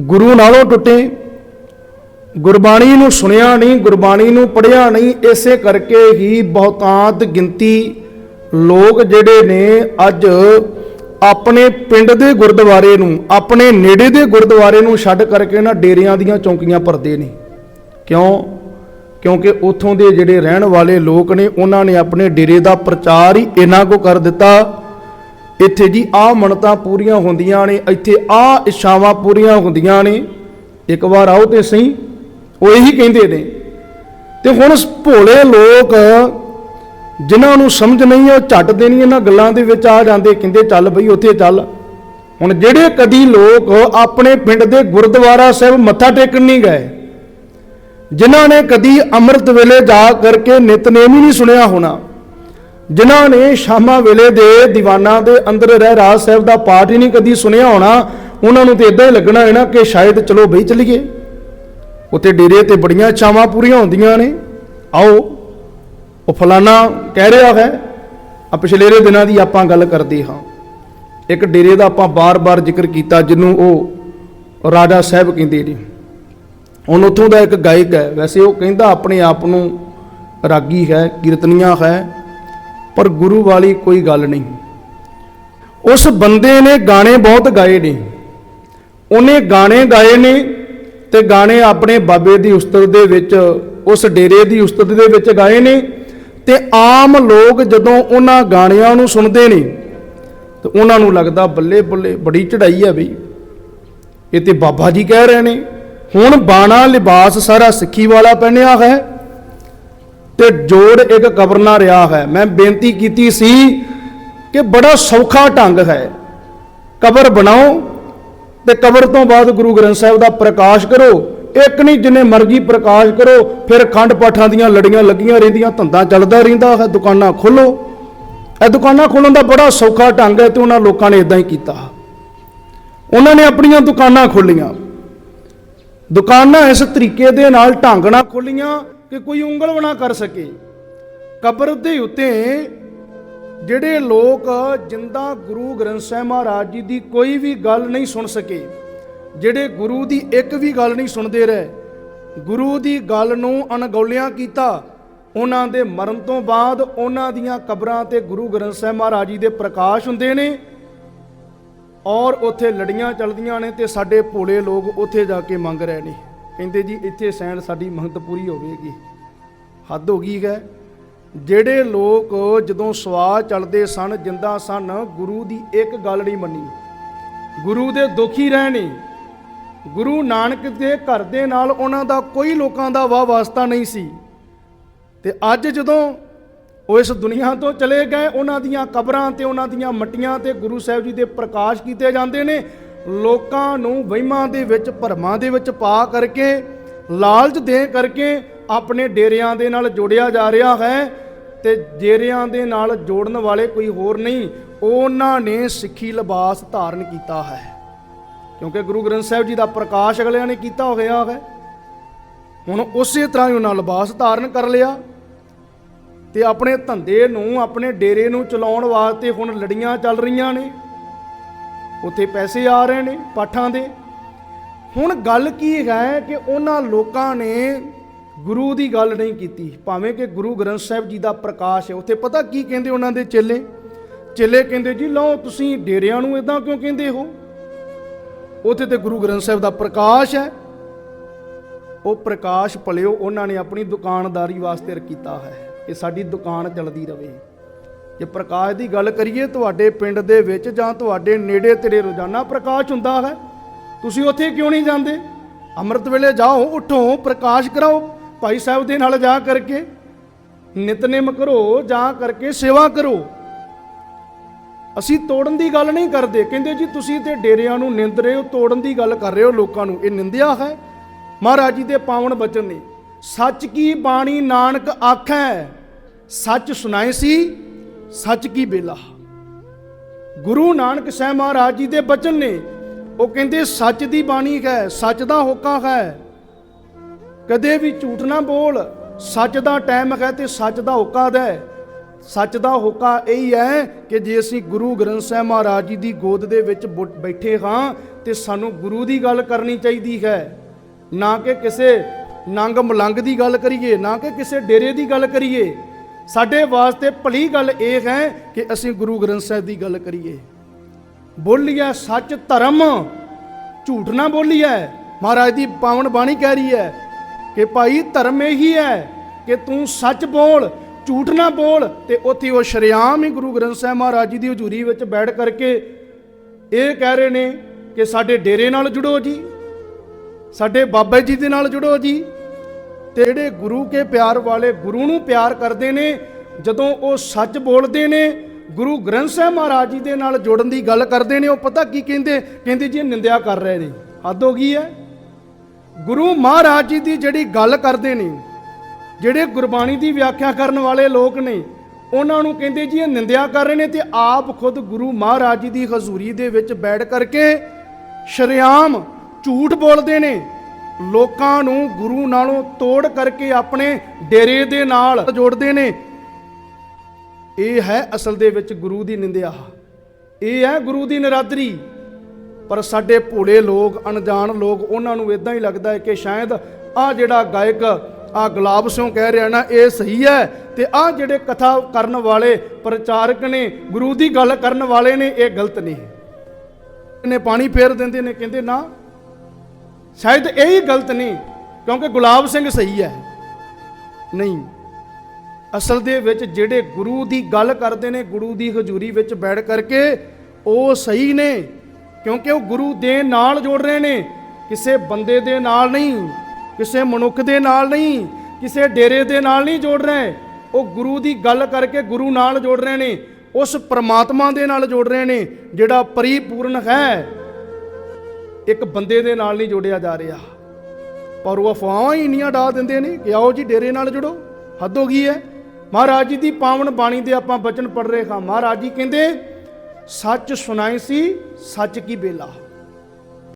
ਗੁਰੂ ਨਾਲੋਂ ਟੁੱਟੇ, ਗੁਰਬਾਣੀ ਨੂੰ ਸੁਣਿਆ ਨਹੀਂ, ਗੁਰਬਾਣੀ ਨੂੰ ਪੜ੍ਹਿਆ ਨਹੀਂ, ਇਸੇ ਕਰਕੇ ਹੀ ਬਹੁਤਾਂਤ ਗਿਣਤੀ ਲੋਕ ਜਿਹੜੇ ਨੇ ਅੱਜ ਆਪਣੇ ਪਿੰਡ ਦੇ ਗੁਰਦੁਆਰੇ ਨੂੰ, ਆਪਣੇ ਨੇੜੇ ਦੇ ਗੁਰਦੁਆਰੇ ਨੂੰ ਛੱਡ ਕਰਕੇ ਨਾ ਡੇਰਿਆਂ ਦੀਆਂ ਚੌਂਕੀਆਂ ਭਰਦੇ ਨੇ। ਕਿਉਂ? ਕਿਉਂਕਿ ਉੱਥੋਂ ਦੇ ਜਿਹੜੇ ਰਹਿਣ ਵਾਲੇ ਲੋਕ ਨੇ, ਉਹਨਾਂ ਨੇ ਆਪਣੇ ਡੇਰੇ ਦਾ ਪ੍ਰਚਾਰ ਹੀ ਇੰਨਾ ਕੋ ਕਰ ਦਿੱਤਾ ਇੱਥੇ ਜੀ ਆਹ ਮਨਤਾਂ ਪੂਰੀਆਂ ਹੁੰਦੀਆਂ ਨੇ, ਇੱਥੇ ਆਹ ਇੱਛਾਵਾਂ ਪੂਰੀਆਂ ਹੁੰਦੀਆਂ ਨੇ। ਇੱਕ ਵਾਰ ਆਓ ਤੇ ਸਹੀ, ਉਹ ਇਹੀ ਕਹਿੰਦੇ ਨੇ। ਤੇ ਹੁਣ ਭੋਲੇ ਲੋਕ ਜਿਨ੍ਹਾਂ ਨੂੰ ਸਮਝ ਨਹੀਂ ਉਹ ਝੱਟ ਦੇ ਨਹੀਂ ਇਹਨਾਂ ਗੱਲਾਂ ਦੇ ਵਿੱਚ ਆ ਜਾਂਦੇ, ਕਹਿੰਦੇ ਚੱਲ ਬਈ ਉੱਥੇ ਚੱਲ। ਹੁਣ ਜਿਹੜੇ ਕਦੀ ਲੋਕ ਆਪਣੇ ਪਿੰਡ ਦੇ ਗੁਰਦੁਆਰਾ ਸਾਹਿਬ ਮੱਥਾ ਟੇਕਣ ਨਹੀਂ ਗਏ, ਜਿਨ੍ਹਾਂ ਨੇ ਕਦੀ ਅੰਮ੍ਰਿਤ ਵੇਲੇ ਜਾ ਕਰਕੇ ਨਿਤਨੇਮ ਹੀ ਨਹੀਂ ਸੁਣਿਆ ਹੋਣਾ ਜਿਨ੍ਹਾਂ ਨੇ ਸ਼ਾਮਾਂ ਵੇਲੇ ਦੇ ਦੀਵਾਨਾਂ ਦੇ ਅੰਦਰ ਰਹਿ ਰਾਜ ਸਾਹਿਬ ਦਾ ਪਾਠ ਹੀ ਨਹੀਂ ਕਦੀ ਸੁਣਿਆ ਹੋਣਾ, ਉਹਨਾਂ ਨੂੰ ਤੇ ਇਦਾਂ ਹੀ ਲੱਗਣਾ ਹੈ ਨਾ ਕਿ ਸ਼ਾਇਦ ਚਲੋ ਬਈ ਚਲੀਏ। ਉੱਥੇ ਡੇਰੇ ਤੇ ਬੜੀਆਂ ਚਾਵਾਂ ਪੂਰੀਆਂ ਹੁੰਦੀਆਂ ਨੇ। ਆਓ, ਉਹ ਫਲਾਨਾ ਕਹਿ ਰਿਹਾ ਹੈ, ਆ ਪਿਛਲੇਰੇ ਦਿਨਾਂ ਦੀ ਆਪਾਂ ਗੱਲ ਕਰਦੇ ਹਾਂ। ਇੱਕ ਡੇਰੇ ਦਾ ਆਪਾਂ ਬਾਰ-ਬਾਰ ਜ਼ਿਕਰ ਕੀਤਾ, ਜਿਹਨੂੰ ਉਹ ਰਾਜਾ ਸਾਹਿਬ ਕਹਿੰਦੇ ਨੇ। ਹੁਣ ਉੱਥੋਂ ਦਾ ਇੱਕ ਗਾਇਕ ਹੈ, ਵੈਸੇ ਉਹ ਕਹਿੰਦਾ ਆਪਣੇ ਆਪ ਨੂੰ ਰਾਗੀ ਹੈ, ਕੀਰਤਨੀਆ ਹੈ ਪਰ ਗੁਰੂ ਵਾਲੀ ਕੋਈ ਗੱਲ ਨਹੀਂ। ਉਸ ਬੰਦੇ ਨੇ ਗਾਣੇ ਬਹੁਤ ਗਾਏ ਨੇ। ਉਹਨੇ ਗਾਣੇ ਗਾਏ ਨੇ ਤੇ ਗਾਣੇ ਆਪਣੇ ਬਾਬੇ ਦੀ ਉਸਤਤ ਦੇ ਵਿੱਚ, ਉਸ ਡੇਰੇ ਦੀ ਉਸਤਤ ਦੇ ਵਿੱਚ ਗਾਏ ਨੇ ਤੇ ਆਮ ਲੋਕ ਜਦੋਂ ਉਹਨਾਂ ਗਾਣਿਆਂ ਨੂੰ ਸੁਣਦੇ ਨੇ, ਤੇ ਉਹਨਾਂ ਨੂੰ ਲੱਗਦਾ ਬੱਲੇ ਬੱਲੇ ਬੜੀ ਚੜਾਈ ਹੈ ਬਈ। ਇਹ ਤੇ ਬਾਬਾ ਜੀ ਕਹਿ ਰਹੇ ਨੇ, ਹੁਣ ਬਾਣਾ ਲਿਬਾਸ ਸਾਰਾ ਸਿੱਖੀ ਵਾਲਾ ਪਹਿਨਿਆ ਹੈ। ਤੇ ਜੋੜ ਇੱਕ ਕਬਰ ਨਾਲ ਰਿਹਾ ਹੈ। ਮੈਂ ਬੇਨਤੀ ਕੀਤੀ ਸੀ ਕਿ ਬੜਾ ਸੌਖਾ ਢੰਗ ਹੈ। ਕਬਰ ਬਣਾਓ ਤੇ ਕਬਰ ਤੋਂ ਬਾਅਦ ਗੁਰੂ ਗ੍ਰੰਥ ਸਾਹਿਬ ਦਾ ਪ੍ਰਕਾਸ਼ ਕਰੋ। ਇੱਕ ਨਹੀਂ, ਜਿੰਨੇ ਮਰਜ਼ੀ ਪ੍ਰਕਾਸ਼ ਕਰੋ, ਫਿਰ ਖੰਡ ਪਾਠਾਂ ਦੀਆਂ ਲੜੀਆਂ ਲੱਗੀਆਂ ਰਹਿੰਦੀਆਂ, ਧੰਦਾ ਚੱਲਦਾ ਰਹਿੰਦਾ ਹੈ, ਦੁਕਾਨਾਂ ਖੋਲੋ। ਇਹ ਦੁਕਾਨਾਂ ਖੋਲਣ ਦਾ ਬੜਾ ਸੌਖਾ ਢੰਗ ਹੈ ਤੇ ਉਹਨਾਂ ਲੋਕਾਂ ਨੇ ਇਦਾਂ ਹੀ ਕੀਤਾ। ਉਹਨਾਂ ਨੇ ਆਪਣੀਆਂ ਦੁਕਾਨਾਂ ਖੋਲੀਆਂ। ਦੁਕਾਨਾਂ ਇਸ ਤਰੀਕੇ ਦੇ ਨਾਲ ਢੰਗ ਨਾਲ ਖੋਲੀਆਂ ਕਿ ਕੋਈ ਉਂਗਲ ਵੀ ਨਾ ਕਰ ਸਕੇ। ਕਬਰ ਦੇ ਉੱਤੇ ਜਿਹੜੇ ਲੋਕ ਜਿੰਦਾ ਗੁਰੂ ਗ੍ਰੰਥ ਸਾਹਿਬ ਮਹਾਰਾਜ ਜੀ ਦੀ ਕੋਈ ਵੀ ਗੱਲ ਨਹੀਂ ਸੁਣ ਸਕੇ, ਜਿਹੜੇ ਗੁਰੂ ਦੀ ਇੱਕ ਵੀ ਗੱਲ ਨਹੀਂ ਸੁਣਦੇ ਰਹੇ, ਗੁਰੂ ਦੀ ਗੱਲ ਨੂੰ ਅਣਗੌਲਿਆਂ ਕੀਤਾ, ਉਹਨਾਂ ਦੇ ਮਰਨ ਤੋਂ ਬਾਅਦ ਉਹਨਾਂ ਦੀਆਂ ਕਬਰਾਂ ਤੇ ਗੁਰੂ ਗ੍ਰੰਥ ਸਾਹਿਬ ਮਹਾਰਾਜ ਜੀ ਦੇ ਪ੍ਰਕਾਸ਼ ਹੁੰਦੇ ਨੇ ਔਰ ਉੱਥੇ ਲੜੀਆਂ ਚੱਲਦੀਆਂ ਨੇ ਤੇ ਸਾਡੇ ਭੋਲੇ ਲੋਕ ਉੱਥੇ ਜਾ ਕੇ ਮੰਗ ਰਹੇ ਨੇ। ਕਹਿੰਦੇ ਜੀ, ਇੱਥੇ ਸੈਣ ਸਾਡੀ ਮੰਗਤ ਪੂਰੀ ਹੋਵੇਗੀ। ਹੱਦ ਹੋ ਗਈ ਹੈ। ਜਿਹੜੇ ਲੋਕ ਜਦੋਂ ਸਵਾਲ ਚੱਲਦੇ ਸਨ, ਜਿੰਦਾ ਸਨ, ਗੁਰੂ ਦੀ ਇੱਕ ਗੱਲ ਨਹੀਂ ਮੰਨੀ। ਗੁਰੂ ਦੇ ਦੁਖੀ ਰਹਿਣੇ, ਗੁਰੂ ਨਾਨਕ ਦੇ ਘਰ ਦੇ ਨਾਲ ਉਹਨਾਂ ਦਾ ਕੋਈ ਲੋਕਾਂ ਦਾ ਵਾਹ ਵਾਸਤਾ ਨਹੀਂ ਸੀ। ਤੇ ਅੱਜ ਜਦੋਂ ਉਹ ਇਸ ਦੁਨੀਆ ਤੋਂ ਚਲੇ ਗਏ, ਉਹਨਾਂ ਦੀਆਂ ਕਬਰਾਂ ਤੇ, ਉਹਨਾਂ ਦੀਆਂ ਮੱਟੀਆਂ ਤੇ ਗੁਰੂ ਸਾਹਿਬ ਜੀ ਦੇ ਪ੍ਰਕਾਸ਼ ਕੀਤੇ ਜਾਂਦੇ ਨੇ ਲੋਕਾਂ ਨੂੰ ਵਹਿਮਾਂ ਦੇ ਵਿੱਚ, ਭਰਮਾਂ ਦੇ ਵਿੱਚ ਪਾ ਕਰਕੇ, ਲਾਲਚ ਦੇ ਕਰਕੇ ਆਪਣੇ ਡੇਰਿਆਂ ਦੇ ਨਾਲ ਜੋੜਿਆ ਜਾ ਰਿਹਾ ਹੈ ਤੇ ਡੇਰਿਆਂ ਦੇ ਨਾਲ ਜੋੜਨ ਵਾਲੇ ਕੋਈ ਹੋਰ ਨਹੀਂ, ਉਹਨਾਂ ਨੇ ਸਿੱਖੀ ਲਿਬਾਸ ਧਾਰਨ ਕੀਤਾ ਹੈ। ਕਿਉਂਕਿ ਗੁਰੂ ਗ੍ਰੰਥ ਸਾਹਿਬ ਜੀ ਦਾ ਪ੍ਰਕਾਸ਼ ਅਗਲਿਆਂ ਨੇ ਕੀਤਾ ਹੋਇਆ ਹੈ। ਹੁਣ ਉਸੇ ਤਰ੍ਹਾਂ ਹੀ ਉਹਨਾਂ ਲਿਬਾਸ ਧਾਰਨ ਕਰ ਲਿਆ ਤੇ ਆਪਣੇ ਧੰਦੇ ਨੂੰ, ਆਪਣੇ ਡੇਰੇ ਨੂੰ ਚਲਾਉਣ ਵਾਸਤੇ ਹੁਣ ਲੜੀਆਂ ਚੱਲ ਰਹੀਆਂ ਨੇ। ਉੱਥੇ ਪੈਸੇ ਆ ਰਹੇ ਨੇ ਪਾਠਾਂ ਦੇ। ਹੁਣ ਗੱਲ ਕੀ ਹੈ ਕਿ ਉਹਨਾਂ ਲੋਕਾਂ ਨੇ ਗੁਰੂ ਦੀ ਗੱਲ ਨਹੀਂ ਕੀਤੀ। ਭਾਵੇਂ ਕਿ ਗੁਰੂ ਗ੍ਰੰਥ ਸਾਹਿਬ ਜੀ ਦਾ ਪ੍ਰਕਾਸ਼ ਹੈ, ਉੱਥੇ ਪਤਾ ਕੀ ਕਹਿੰਦੇ ਉਹਨਾਂ ਦੇ ਚੇਲੇ? ਚੇਲੇ ਕਹਿੰਦੇ, ਜੀ ਲਓ ਤੁਸੀਂ ਡੇਰਿਆਂ ਨੂੰ ਇਦਾਂ ਕਿਉਂ ਕਹਿੰਦੇ ਹੋ? ਉੱਥੇ ਤੇ ਗੁਰੂ ਗ੍ਰੰਥ ਸਾਹਿਬ ਦਾ ਪ੍ਰਕਾਸ਼ ਹੈ। ਉਹ ਪ੍ਰਕਾਸ਼ ਪਲਿਓ ਉਹਨਾਂ ਨੇ ਆਪਣੀ ਦੁਕਾਨਦਾਰੀ ਵਾਸਤੇ ਕੀਤਾ ਹੈ। ਇਹ ਸਾਡੀ ਦੁਕਾਨ ਚੱਲਦੀ ਰਵੇ। ਜੇ ਪ੍ਰਕਾਸ਼ ਦੀ ਗੱਲ ਕਰੀਏ, ਤੁਹਾਡੇ ਪਿੰਡ ਦੇ ਵਿੱਚ ਜਾਂ ਤੁਹਾਡੇ ਨੇੜੇ ਤੇਰੇ ਰੋਜ਼ਾਨਾ ਪ੍ਰਕਾਸ਼ ਹੁੰਦਾ ਹੈ। ਤੁਸੀਂ ਉੱਥੇ ਕਿਉਂ ਨਹੀਂ ਜਾਂਦੇ? ਅੰਮ੍ਰਿਤ ਵੇਲੇ ਜਾਓ, ਉਠੋ, ਪ੍ਰਕਾਸ਼ ਕਰਾਓ, ਭਾਈ ਸਾਹਿਬ ਦੇ ਨਾਲ ਜਾ ਕਰਕੇ ਨਿਤਨੇਮ ਕਰੋ, ਜਾਂ ਕਰਕੇ ਸੇਵਾ ਕਰੋ। ਅਸੀਂ ਤੋੜਨ ਦੀ ਗੱਲ ਨਹੀਂ ਕਰਦੇ। ਕਹਿੰਦੇ ਜੀ, ਤੁਸੀਂ ਤੇ ਡੇਰਿਆਂ ਨੂੰ ਨਿੰਦ ਰਹੇ ਹੋ, ਤੋੜਨ ਦੀ ਗੱਲ ਕਰ ਰਹੇ ਹੋ ਲੋਕਾਂ ਨੂੰ। ਇਹ ਨਿੰਦਿਆ ਹੈ। ਮਹਾਰਾਜ ਜੀ ਦੇ ਪਾਵਨ ਬਚਨ ਨੇ, ਸੱਚ ਕੀ ਬਾਣੀ ਨਾਨਕ ਆਖੈ? ਸੱਚ ਸੁਣਾਏ ਸੀ ਸੱਚ ਕੀ ਬੇਲਾ? ਗੁਰੂ ਨਾਨਕ ਸਾਹਿਬ ਮਹਾਰਾਜ ਜੀ ਦੇ ਬਚਨ ਨੇ, ਉਹ ਕਹਿੰਦੇ, ਸੱਚ ਦੀ ਬਾਣੀ ਹੈ, ਸੱਚ ਦਾ ਹੋਕਾ ਹੈ। ਕਦੇ ਵੀ ਝੂਠ ਨਾ ਬੋਲ, ਸੱਚ ਦਾ ਟਾਈਮ ਹੈ ਤੇ ਸੱਚ ਦਾ ਹੋਕਾ ਹੈ ਸੱਚ ਦਾ ਹੋਕਾ ਇਹੀ ਹੈ ਕਿ ਜੇ ਅਸੀਂ ਗੁਰੂ ਗ੍ਰੰਥ ਸਾਹਿਬ ਮਹਾਰਾਜ ਜੀ ਦੀ ਗੋਦ ਦੇ ਵਿੱਚ ਬੁ- ਬੈਠੇ ਹਾਂ, ਤੇ ਸਾਨੂੰ ਗੁਰੂ ਦੀ ਗੱਲ ਕਰਨੀ ਚਾਹੀਦੀ ਹੈ। ਨਾ ਕਿ ਕਿਸੇ ਨੰਗ ਮਲੰਗ ਦੀ ਗੱਲ ਕਰੀਏ, ਨਾ ਕਿ ਕਿਸੇ ਡੇਰੇ ਦੀ ਗੱਲ ਕਰੀਏ। ਸਾਡੇ ਵਾਸਤੇ ਭਲੀ ਗੱਲ ਇਹ ਹੈ ਕਿ ਅਸੀਂ ਗੁਰੂ ਗ੍ਰੰਥ ਸਾਹਿਬ ਦੀ ਗੱਲ ਕਰੀਏ। ਬੋਲੀਏ ਸੱਚ ਧਰਮ, ਝੂਠ ਨਾ ਬੋਲੀਏ ਮਹਾਰਾਜ ਦੀ ਪਾਵਨ ਬਾਣੀ ਕਹਿ ਰਹੀ ਹੈ ਕਿ ਭਾਈ ਧਰਮ ਇਹੀ ਹੈ ਕਿ ਤੂੰ ਸੱਚ ਬੋਲ, ਝੂਠ ਨਾ ਬੋਲ ਤੇ ਉੱਥੇ ਉਹ ਸ਼ਰਿਆਮ ਹੀ ਗੁਰੂ ਗ੍ਰੰਥ ਸਾਹਿਬ ਮਹਾਰਾਜ ਜੀ ਦੀ ਹਜ਼ੂਰੀ ਵਿੱਚ ਬੈਠ ਕਰਕੇ ਇਹ ਕਹਿ ਰਹੇ ਨੇ ਕਿ ਸਾਡੇ ਡੇਰੇ ਨਾਲ ਜੁੜੋ ਜੀ, ਸਾਡੇ ਬਾਬਾ ਜੀ ਦੇ ਨਾਲ ਜੁੜੋ ਜੀ। ਤੇ ਜਿਹੜੇ ਗੁਰੂ ਕੇ ਪਿਆਰ ਵਾਲੇ ਗੁਰੂ ਨੂੰ ਪਿਆਰ ਕਰਦੇ ਨੇ, ਜਦੋਂ ਉਹ ਸੱਚ ਬੋਲਦੇ ਨੇ, ਗੁਰੂ ਗ੍ਰੰਥ ਸਾਹਿਬ ਮਹਾਰਾਜ ਜੀ ਦੇ ਨਾਲ ਜੁੜਨ ਦੀ ਗੱਲ ਕਰਦੇ ਨੇ, ਉਹ ਪਤਾ ਕੀ ਕਹਿੰਦੇ? ਕਹਿੰਦੇ ਜੀ ਇਹ ਨਿੰਦਿਆ ਕਰ ਰਹੇ ਨੇ। ਹੱਦ ਹੋ ਗਈ ਹੈ। ਗੁਰੂ ਮਹਾਰਾਜ ਜੀ ਦੀ ਜਿਹੜੀ ਗੱਲ ਕਰਦੇ ਨੇ, ਜਿਹੜੇ ਗੁਰਬਾਣੀ ਦੀ ਵਿਆਖਿਆ ਕਰਨ ਵਾਲੇ ਲੋਕ ਨੇ, ਉਹਨਾਂ ਨੂੰ ਕਹਿੰਦੇ ਜੀ ਇਹ ਨਿੰਦਿਆ ਕਰ ਰਹੇ ਨੇ ਤੇ ਆਪ ਖੁਦ ਗੁਰੂ ਮਹਾਰਾਜ ਜੀ ਦੀ ਹਜ਼ੂਰੀ ਦੇ ਵਿੱਚ ਬੈਠ ਕਰਕੇ ਸ਼ਰਿਆਮ ਝੂਠ ਬੋਲਦੇ ਨੇ। ਲੋਕਾਂ ਨੂੰ ਗੁਰੂ ਨਾਲੋਂ ਤੋੜ ਕਰਕੇ ਆਪਣੇ ਡੇਰੇ ਦੇ ਨਾਲ ਜੋੜਦੇ ਨੇ। ਇਹ ਹੈ ਅਸਲ ਦੇ ਵਿੱਚ ਗੁਰੂ ਦੀ ਨਿੰਦਿਆ। ਇਹ ਹੈ ਗੁਰੂ ਦੀ ਨਰਾਦਰੀ। ਪਰ ਸਾਡੇ ਭੋਲੇ ਲੋਕ, ਅਣਜਾਣ ਲੋਕ, ਉਹਨਾਂ ਨੂੰ ਇਦਾਂ ਹੀ ਲੱਗਦਾ ਹੈ ਕਿ ਸ਼ਾਇਦ ਆ ਜਿਹੜਾ ਗਾਇਕ ਆ ਗੁਲਾਬ ਸਿੰਘ ਕਹਿ ਰਿਹਾ ਨਾ, ਇਹ ਸਹੀ ਹੈ ਤੇ ਆ ਜਿਹੜੇ ਕਥਾ ਕਰਨ ਵਾਲੇ ਪ੍ਰਚਾਰਕ ਨੇ, ਗੁਰੂ ਦੀ ਗੱਲ ਕਰਨ ਵਾਲੇ ਨੇ, ਇਹ ਗਲਤ ਨੇ ਨੇ ਪਾਣੀ ਫੇਰ ਦਿੰਦੇ ਨੇ, ਕਹਿੰਦੇ ਨਾ ਸ਼ਾਇਦ ਇਹੀ ਗਲਤ ਨਹੀਂ, ਕਿਉਂਕਿ ਗੁਲਾਬ ਸਿੰਘ ਸਹੀ ਹੈ। ਨਹੀਂ, ਅਸਲ ਦੇ ਵਿੱਚ ਜਿਹੜੇ ਗੁਰੂ ਦੀ ਗੱਲ ਕਰਦੇ ਨੇ, ਗੁਰੂ ਦੀ ਹਜ਼ੂਰੀ ਵਿੱਚ ਬੈਠ ਕਰਕੇ ਉਹ ਸਹੀ ਨੇ, ਕਿਉਂਕਿ ਉਹ ਗੁਰੂ ਦੇ ਨਾਲ ਜੋੜ ਰਹੇ ਨੇ। ਕਿਸੇ ਬੰਦੇ ਦੇ ਨਾਲ ਨਹੀਂ, ਕਿਸੇ ਮਨੁੱਖ ਦੇ ਨਾਲ ਨਹੀਂ, ਕਿਸੇ ਡੇਰੇ ਦੇ ਨਾਲ ਨਹੀਂ ਜੋੜ ਰਹੇ। ਉਹ ਗੁਰੂ ਦੀ ਗੱਲ ਕਰਕੇ ਗੁਰੂ ਨਾਲ ਜੋੜ ਰਹੇ ਨੇ, ਉਸ ਪ੍ਰਮਾਤਮਾ ਦੇ ਨਾਲ ਜੋੜ ਰਹੇ ਨੇ, ਜਿਹੜਾ ਪਰਿਪੂਰਨ ਹੈ। ਇੱਕ ਬੰਦੇ ਦੇ ਨਾਲ ਨਹੀਂ ਜੋੜਿਆ ਜਾ ਰਿਹਾ। ਪਰ ਉਹ ਅਫਵਾਹਾਂ ਹੀ ਇੰਨੀਆਂ ਡਾ ਦਿੰਦੇ ਨੇ ਕਿ ਆਓ ਜੀ ਡੇਰੇ ਨਾਲ ਜੁੜੋ। ਹੱਦ ਹੋ ਗਈ ਹੈ। ਮਹਾਰਾਜ ਜੀ ਦੀ ਪਾਵਨ ਬਾਣੀ ਦੇ ਆਪਾਂ ਬਚਨ ਪੜ ਰਹੇ ਹਾਂ। ਮਹਾਰਾਜ ਜੀ ਕਹਿੰਦੇ, ਸੱਚ ਸੁਣਾਈ ਸੀ, ਸੱਚ ਕੀ ਬੇਲਾ।